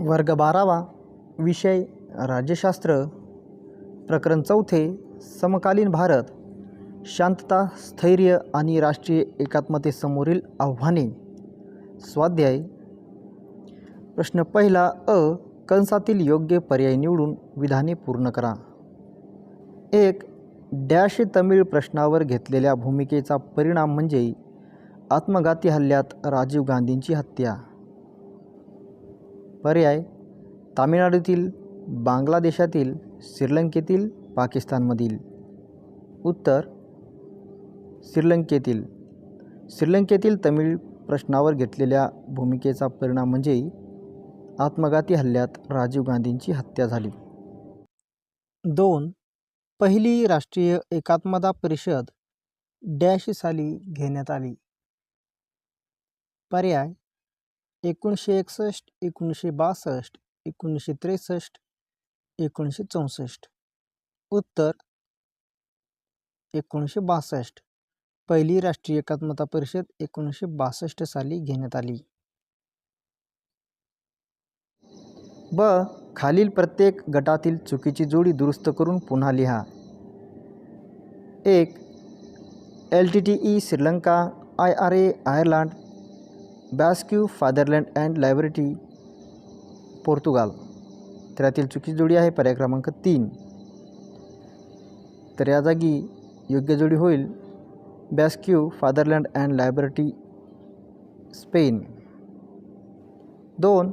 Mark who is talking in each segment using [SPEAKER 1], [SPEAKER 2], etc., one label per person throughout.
[SPEAKER 1] वर्ग बारावा विषय राज्यशास्त्र प्रकरण चौथे समकालीन भारत शांतता स्थैर्य आणि राष्ट्रीय एकात्मतेसमोरील आव्हाने. स्वाध्याय. प्रश्न पहिला अ कंसातील योग्य पर्याय निवडून विधाने पूर्ण करा. एक डॅश तमिळ प्रश्नावर घेतलेल्या भूमिकेचा परिणाम म्हणजे आत्मघाती हल्ल्यात राजीव गांधींची हत्या. पर्याय तामिळनाडूतील बांगलादेशातील श्रीलंकेतील पाकिस्तानमधील. उत्तर श्रीलंकेतील. श्रीलंकेतील तमिळ प्रश्नावर घेतलेल्या भूमिकेचा परिणाम म्हणजे आत्मघाती हल्ल्यात राजीव गांधींची हत्या झाली. दोन पहिली राष्ट्रीय एकात्मता परिषद डॅश साली घेण्यात आली. पर्याय एकोणीसशे एकसष्ट एकोणीसशे बासष्ट एकोणीसशे त्रेसष्ट एकोणीसशे चौसष्ट. उत्तर एकोणीसशे बासष्ट. पहिली राष्ट्रीय एकात्मता परिषद एकोणीसशे बासष्ट साली घेण्यात आली. ब. खालील प्रत्येक गटातील चुकीची जोडी दुरुस्त करून पुन्हा लिहा. एक L T T E Sri Lanka I R A Ireland Basque fatherland and liberty Portugal तर चुकीची जोडी आहे पर्याय क्रमांक तीन. तर या जागी योग्य जोडी होईल Basque fatherland and liberty Spain दोन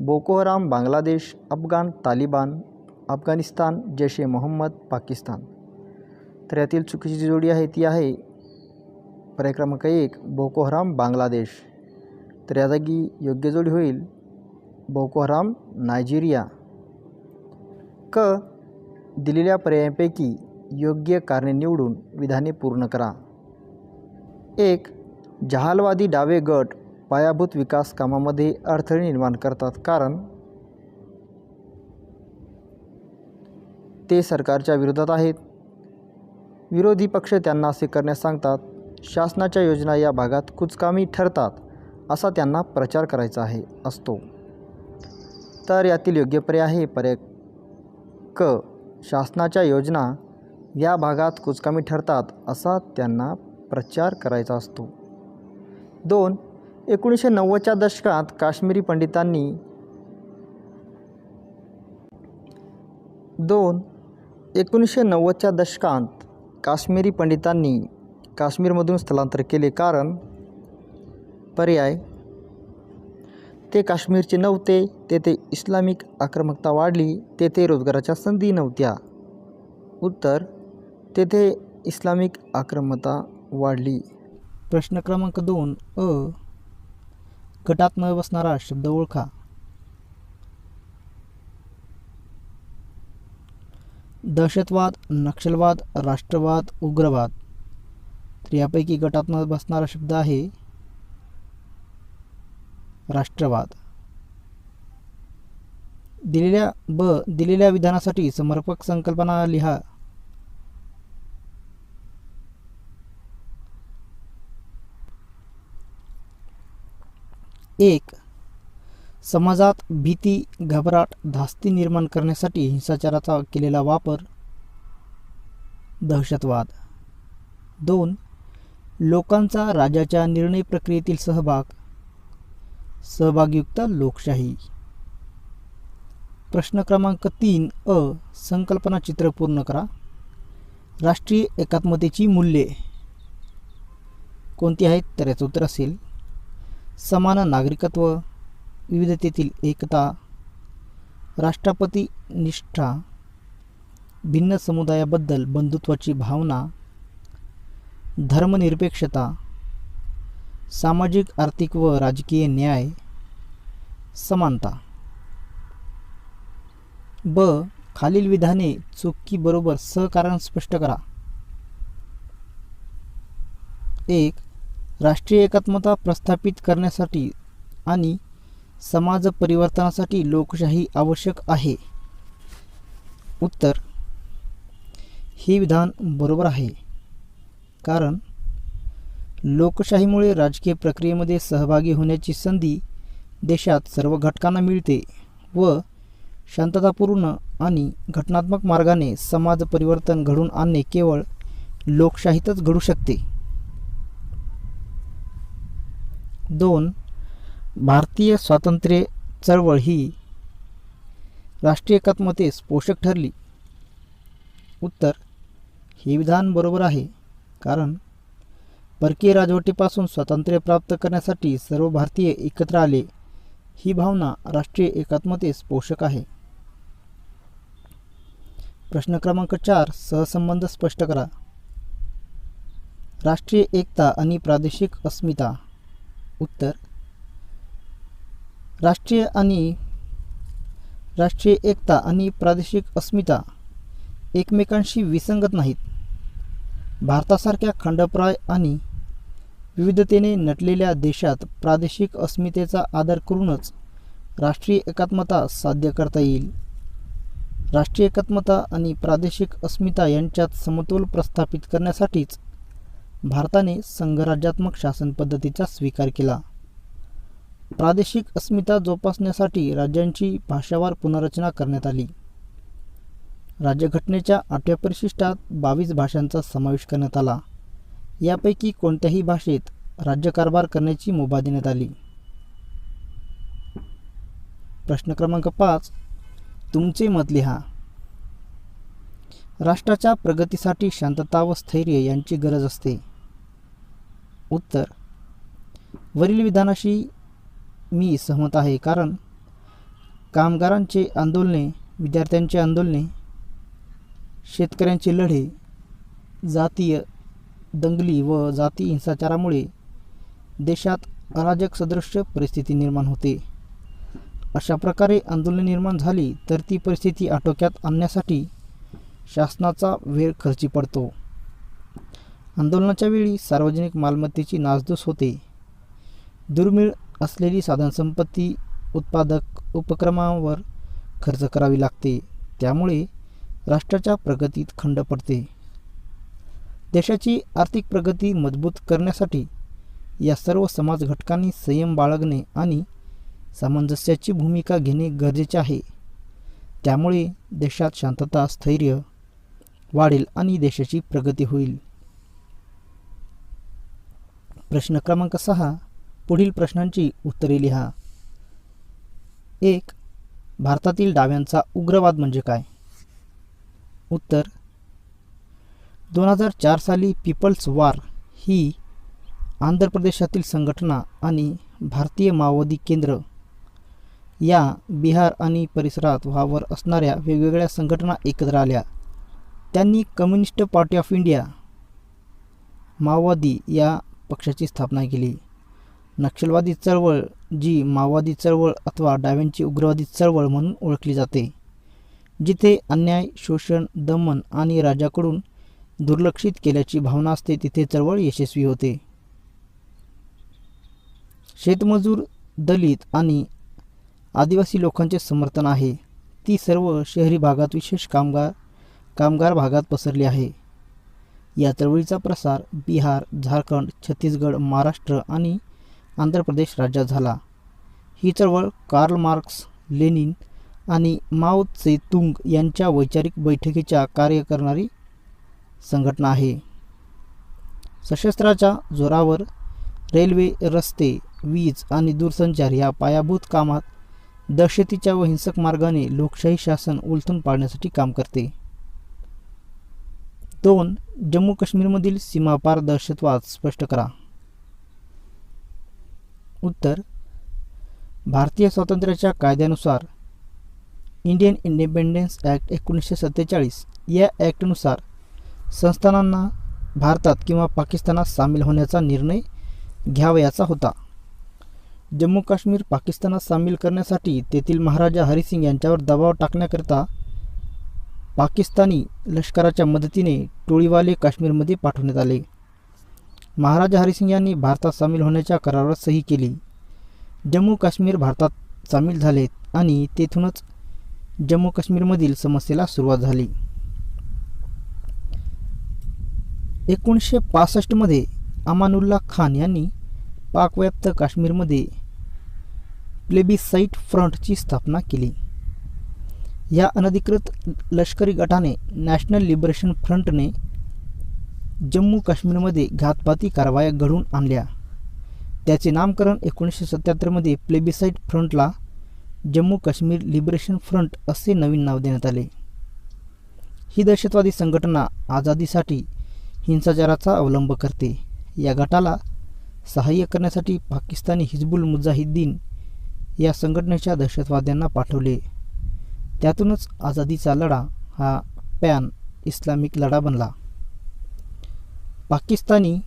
[SPEAKER 1] बोको हराम बांगलादेश अफगाण तालिबान अफगाणिस्तान जैश ए मोहम्मद पाकिस्तान तर यातील चुकीची जोडी आहे, ती आहे पर्याय क्रमांक एक बोको हराम बांगलादेश तर या जागी योग्य जोडी होईल बोको हराम नायजेरिया. क दिलेल्या पर्यायांपैकी योग्य कारणे निवडून विधाने पूर्ण करा. एक जहालवादी डावे गट पायाभूत विकास कामामध्ये अडथळे निर्माण करतात कारण ते सरकारच्या विरोधात आहेत. विरोधी पक्ष त्यांना असे करण्यास सांगतात शासनाच्या योजना या भागात कुचकामी ठरतात. असा त्यांना प्रचार करायचा आहे असतो. तर यातील योग्य पर्याय आहे पर्याय क शासनाच्या योजना या भागात कुचकामी ठरतात असा त्यांना प्रचार करायचा असतो. दोन एकोणीसशे नव्वदच्या दशकात काश्मीरी पंडितांनी दोन एकोणीसशे नव्वदच्या दशकात काश्मीरी पंडितांनी काश्मीरमधून स्थलांतर केले कारण पर्याय. ते काश्मीरचे नव्हते तेथे इस्लामिक आक्रमकता वाढली तेथे रोजगाराच्या संधी नव्हत्या. उत्तर तेथे इस्लामिक आक्रमकता वाढली. प्रश्न क्रमांक दोन अ. गटात न बसणारा शब्द ओळखा. दहशतवाद नक्षलवाद राष्ट्रवाद उग्रवाद. तर यापैकी गटात न बसणारा शब्द आहे राष्ट्रवाद. दिलेल्या ब दिलेल्या विधानासाठी समर्पक संकल्पना लिहा. एक समाजात भीती घबराट धास्ती निर्माण करण्यासाठी हिंसाचाराचा केलेला वापर. दहशतवाद. दोन लोकांचा राजाच्या निर्णय प्रक्रियेतील सहभाग. सहभागयुक्त लोकशाही. प्रश्न क्रमांक तीन अ. संकल्पना चित्र पूर्ण करा. राष्ट्रीय एकात्मतेची मूल्ये. कोणती आहेत तर याचं उत्तर असेल समान नागरिकत्व विविधतेतील एकता राष्ट्रपती निष्ठा भिन्न समुदायाबद्दल बंधुत्वाची भावना धर्मनिरपेक्षता सामाजिक आर्थिक व राजकीय न्याय समानता. ब. खालील विधाने चुकी बरोबर सहकारण स्पष्ट करा. एक. राष्ट्रीय एकात्मता प्रस्थापित करण्यासाठी आणि समाज परिवर्तनासाठी लोकशाही आवश्यक आहे. उत्तर. हे विधान बरोबर आहे. कारण लोकशाहीमुळे राजकीय प्रक्रियेमध्ये सहभागी होण्याची संधी देशात सर्व घटकांना मिळते व शांततापूर्ण आणि घटनात्मक मार्गाने समाज परिवर्तन घडून आणणे केवळ लोकशाहीतच घडू शकते. दोन भारतीय स्वातंत्र्य चळवळ ही राष्ट्रीय एकात्मतेस पोषक ठरली. उत्तर हे विधान बरोबर आहे कारण परकीय राजवटीपासून स्वातंत्र्य प्राप्त करण्यासाठी सर्व भारतीय एकत्र आले. ही भावना राष्ट्रीय एकात्मतेस पोषक आहे. प्रश्न क्रमांक चार सहसंबंध स्पष्ट करा. राष्ट्रीय एकता आणि प्रादेशिक अस्मिता. उत्तर. राष्ट्रीय आणि राष्ट्रीय एकता आणि प्रादेशिक अस्मिता एकमेकांशी विसंगत नाहीत. भारतासारख्या खंडप्राय आणि विविधतेने नटलेल्या देशात प्रादेशिक अस्मितेचा आदर करूनच राष्ट्रीय एकात्मता साध्य करता येईल. राष्ट्रीय एकात्मता आणि प्रादेशिक अस्मिता यांच्यात समतोल प्रस्थापित करण्यासाठीच भारताने संघराज्यात्मक शासन पद्धतीचा स्वीकार केला. प्रादेशिक अस्मिता जोपासण्यासाठी राज्यांची भाषावार पुनर्रचना करण्यात आली. राज्यघटनेच्या आठव्या परिशिष्टात बावीस भाषांचा समावेश करण्यात आला. यापैकी कोणत्याही भाषेत राज्यकारभार करण्याची मुभा देण्यात आली. प्रश्न क्रमांक पाच. तुमचे मत लिहा. राष्ट्राच्या प्रगतीसाठी शांतता व स्थैर्य यांची गरज असते. उत्तर. वरील विधानाशी मी सहमत आहे कारण कामगारांचे आंदोलने विद्यार्थ्यांचे आंदोलने शेतकऱ्यांचे लढे जातीय दंगली व जाती हिंसाचारामुळे देशात अराजक सदृश्य परिस्थिती निर्माण होते. अशा प्रकारे आंदोलन निर्माण झाली तर ती परिस्थिती आटोक्यात आणण्यासाठी शासनाचा वेळ खर्ची पडतो. आंदोलनाच्या वेळी सार्वजनिक मालमत्तेची नासधूस होते. दुर्मिळ असलेली साधनसंपत्ती उत्पादक उपक्रमांवर खर्च करावी लागते. त्यामुळे राष्ट्राच्या प्रगतीत खंड पडते. देशाची आर्थिक प्रगती मजबूत करण्यासाठी या सर्व समाज घटकांनी संयम बाळगणे आणि सामंजस्याची भूमिका घेणे गरजेचे आहे. त्यामुळे देशात शांतता स्थैर्य वाढेल आणि देशाची प्रगती होईल. प्रश्न क्रमांक सहा पुढील प्रश्नांची उत्तरे लिहा. एक भारतातील डाव्यांचा उग्रवाद म्हणजे काय? उत्तर दोन हजार चार साली पीपल्स वार ही आंध्र प्रदेशातील संघटना आणि भारतीय माओवादी केंद्र या बिहार आणि परिसरात व्हावर असणाऱ्या वेगवेगळ्या संघटना एकत्र आल्या. त्यांनी कम्युनिस्ट पार्टी ऑफ इंडिया माओवादी या पक्षाची स्थापना केली. नक्षलवादी चळवळ जी माओवादी चळवळ अथवा डाव्यांची उग्रवादी चळवळ म्हणून ओळखली जाते जिथे अन्याय शोषण दमन आणि राजाकडून दुर्लक्षित केल्याची भावना असते तिथे चळवळ यशस्वी होते. शेतमजूर दलित आणि आदिवासी लोकांचे समर्थन आहे. ती सर्व शहरी भागात विशेष कामगार कामगार भागात पसरली आहे. या चळवळीचा प्रसार बिहार झारखंड छत्तीसगड महाराष्ट्र आणि आंध्र प्रदेश राज्यात झाला. ही चळवळ कार्ल मार्क्स लेनिन आणि माओ त्से तुंग यांच्या वैचारिक बैठकीच्या कार्य करणारी संघटना आहे. सशस्त्राच्या जोरावर रेल्वे रस्ते वीज आणि दूरसंचार या पायाभूत कामात दहशतीच्या व हिंसक मार्गाने लोकशाही शासन उलथून पाडण्यासाठी काम करते. दोन जम्मू काश्मीरमधील सीमापार दहशतवाद स्पष्ट करा. उत्तर भारतीय स्वातंत्र्याच्या कायद्यानुसार इंडियन इंडिपेंडन्स ॲक्ट एकोणीसशे सत्तेचाळीस या ॲक्टनुसार संस्थानांना भारतात किंवा पाकिस्तानात सामील होण्याचा निर्णय घ्यावयाचा होता. जम्मू काश्मीर पाकिस्तानात सामील करण्यासाठी तेथील महाराजा हरिसिंग यांच्यावर दबाव टाकण्याकरता पाकिस्तानी लष्कराच्या मदतीने टोळीवाले काश्मीरमध्ये पाठवण्यात आले. महाराजा हरिसिंग यांनी भारतात सामील होण्याच्या करारावर सही केली. जम्मू काश्मीर भारतात सामील झाले आणि तेथूनच जम्मू काश्मीरमधील समस्येला सुरुवात झाली. एकोणीसशे पासष्टमध्ये अमानुल्ला खान यांनी पाकव्याप्त काश्मीरमध्ये प्लेबिसाईट फ्रंटची स्थापना केली. या अनधिकृत लष्करी गटाने नॅशनल लिबरेशन फ्रंटने जम्मू काश्मीरमध्ये घातपाती कारवाया घडवून आणल्या. त्याचे नामकरण एकोणीसशे सत्याहत्तरमध्ये प्लेबिसाईट फ्रंटला जम्मू काश्मीर लिबरेशन फ्रंट असे नवीन नाव देण्यात आले. ही दहशतवादी संघटना आझादीसाठी हिंसाचाराचा अवलंब करते. या गटाला सहाय्य करण्यासाठी पाकिस्तानी हिजबुल मुजाहिद्दीन या संघटनेच्या दहशतवाद्यांना पाठवले. त्यातूनच आझादीचा लढा हा पॅन इस्लामिक लढा बनला. पाकिस्तानी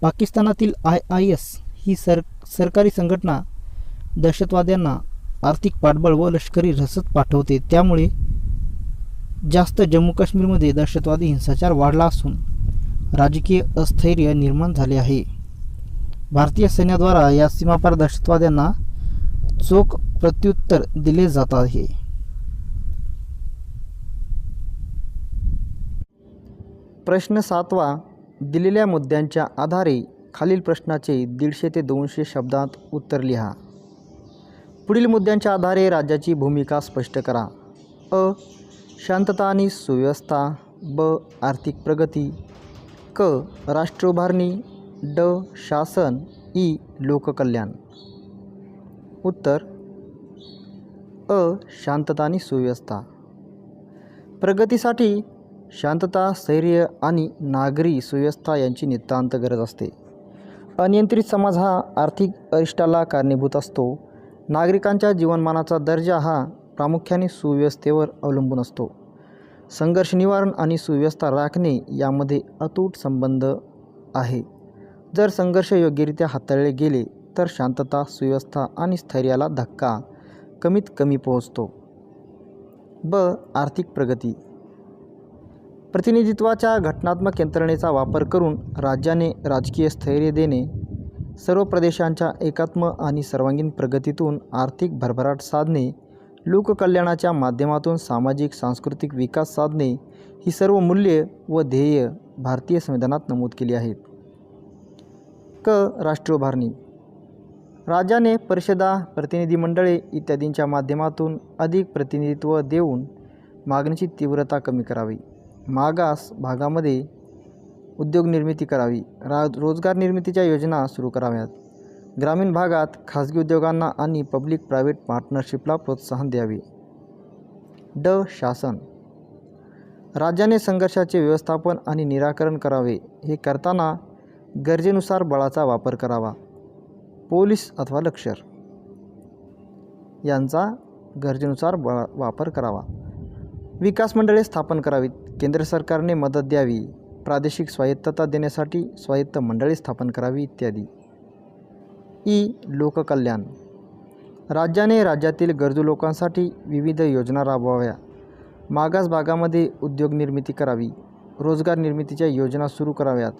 [SPEAKER 1] पाकिस्तानातील आय आय एस ही सर सरकारी संघटना दहशतवाद्यांना आर्थिक पाठबळ व लष्करी रसद पाठवते. त्यामुळे जास्त जम्मू काश्मीरमध्ये दहशतवादी हिंसाचार वाढला असून राजकीय अस्थैर्य निर्माण झाले आहे. भारतीय सैन्याद्वारा या सीमापार दहशतवाद्यांना चोख प्रत्युत्तर दिले जात आहे. प्रश्न सातवा दिलेल्या मुद्द्यांच्या आधारे खालील प्रश्नाचे दीडशे ते दोनशे शब्दात उत्तर लिहा. पुढील मुद्द्यांच्या आधारे राज्याची भूमिका स्पष्ट करा. अ शांतता आणि सुव्यवस्था ब आर्थिक प्रगती क राष्ट्र उभारणी ड शासन ई लोककल्याण. उत्तर अ शांतता आणि सुव्यवस्था. प्रगतीसाठी शांतता स्थैर्य आणि नागरी सुव्यवस्था यांची नितांत गरज असते. अनियंत्रित समाज हा आर्थिक अरिष्टाला कारणीभूत असतो. नागरिकांच्या जीवनमानाचा दर्जा हा प्रामुख्याने सुव्यवस्थेवर अवलंबून असतो. संघर्ष निवारण आणि सुव्यवस्था राखणे यामध्ये अतूट संबंध आहे. जर संघर्ष योग्यरित्या हाताळले गेले तर शांतता सुव्यवस्था आणि स्थैर्याला धक्का कमीत कमी पोहोचतो. ब. आर्थिक प्रगती. प्रतिनिधित्वाच्या घटनात्मक यंत्रणेचा वापर करून राज्याने राजकीय स्थैर्य देणे सर्व प्रदेशांच्या एकात्म आणि सर्वांगीण प्रगतीतून आर्थिक भरभराट साधणे लोककल्याणाच्या माध्यमातून सामाजिक सांस्कृतिक विकास साधणे ही सर्व मूल्ये व ध्येय भारतीय संविधानात नमूद केली आहेत. क. राष्ट्रीय उभारणी राज्याने परिषदा प्रतिनिधी मंडळे इत्यादींच्या माध्यमातून अधिक प्रतिनिधित्व देऊन मागणीची तीव्रता कमी करावी. मागास भागामध्ये उद्योग निर्मिती करावी. रा रोजगार निर्मितीच्या योजना सुरू कराव्यात. ग्रामीण भागात खाजगी उद्योगांना आणि पब्लिक प्रायव्हेट पार्टनरशिपला प्रोत्साहन द्यावे. ड. शासन. राज्याने संघर्षाचे व्यवस्थापन आणि निराकरण करावे हे करताना गरजेनुसार बळाचा वापर करावा. पोलीस अथवा लष्कर यांचा गरजेनुसार बळ वापर करावा. विकास मंडळे स्थापन करावीत. केंद्र सरकारने मदत द्यावी. प्रादेशिक स्वायत्तता देण्यासाठी स्वायत्त मंडळे स्थापन करावी इत्यादी. ई लोककल्याण. राज्याने राज्यातील गरजू लोकांसाठी विविध योजना राबवाव्या. मागास भागामध्ये उद्योग निर्मिती करावी रोजगार निर्मितीच्या योजना सुरू कराव्यात.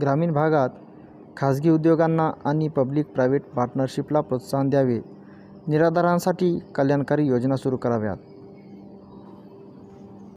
[SPEAKER 1] ग्रामीण भागात खाजगी उद्योगांना आणि पब्लिक प्रायव्हेट पार्टनरशिपला प्रोत्साहन द्यावे. निराधारांसाठी कल्याणकारी योजना सुरू कराव्यात.